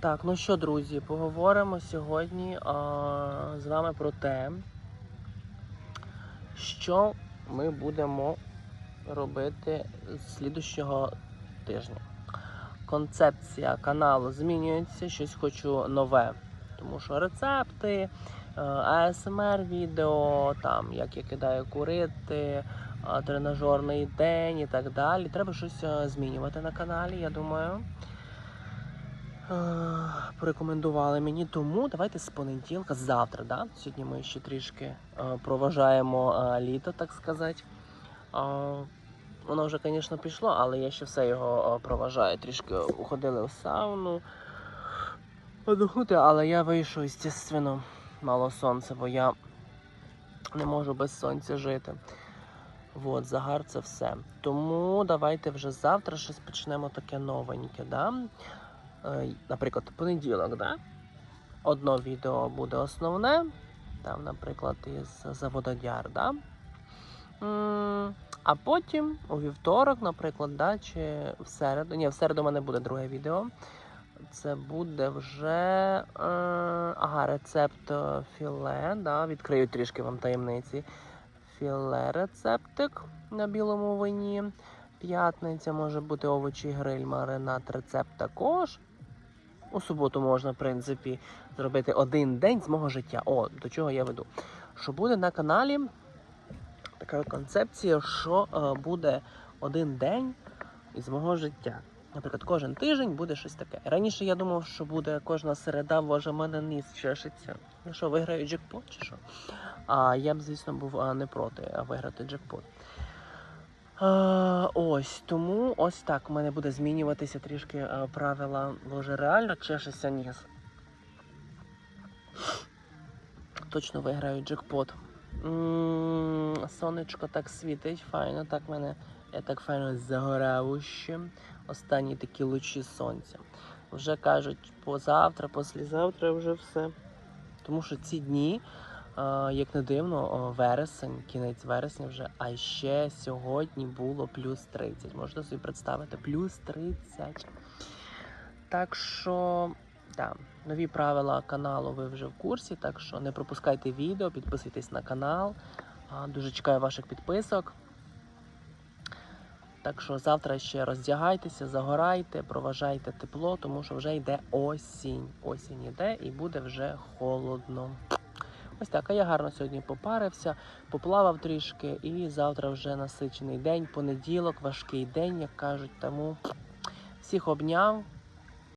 Так, ну що, друзі, поговоримо сьогодні а, з вами про те, що ми будемо робити з слідущого тижня. Концепція каналу змінюється, щось хочу нове. Тому що рецепти, АСМР відео, там як я кидаю курити, а, тренажерний день і так далі. Треба щось е, змінювати на каналі, я думаю. Порекомендували мені, тому давайте з понеділка, завтра, да? Сьогодні ми ще трішки е, проважаємо е, літо, так сказати. Воно вже, звісно, пішло, але я ще все його е, проважаю. Трішки уходили в сауну. Подухнути, але я вийшов, звісно, мало сонця, бо я не можу без сонця жити. От, загар це все. Тому давайте вже завтра щось почнемо таке новеньке. Да? Е, Наприклад, понеділок, да? Одно відео буде основне. Там, наприклад, із завододяр, да? А потім у вівторок, наприклад, да, чи в середу. Ні, в середу у мене буде друге відео. Це буде вже е, ага, рецепт е, філе. Да, відкрию трішки вам таємниці. Філе рецептик на білому вині. П'ятниця може бути овочі гриль, маринад, рецепт також. У суботу можна, в принципі, зробити один день з мого життя. О, до чого я веду. Що буде на каналі така концепція, що е, буде один день із мого життя. Наприклад, кожен тиждень буде щось таке. Раніше я думав, що буде кожна середа, боже, мене ніс чешеться. Ну що, виграю джекпот чи що? А я б, звісно, був не проти виграти джекпот. Ось тому ось так у мене буде змінюватися трішки а, правила. Боже, реально чешеться ніс. Точно виграю джекпот. Сонечко так світить, файно, так мене я так файно загорав ще. Останні такі лучі сонця. Вже кажуть, позавтра, послізавтра вже все. Тому що ці дні, е, як не дивно, вересень, кінець вересня вже, а ще сьогодні було плюс 30. Можете собі представити, плюс 30. Так що, так, нові правила каналу ви вже в курсі, так що не пропускайте відео, підписуйтесь на канал. Дуже чекаю ваших підписок. Так що завтра ще роздягайтеся, загорайте, проважайте тепло, тому що вже йде осінь. Осінь іде і буде вже холодно. Ось так, а я гарно сьогодні попарився, поплавав трішки, і завтра вже насичений день, понеділок, важкий день, як кажуть. Тому всіх обняв,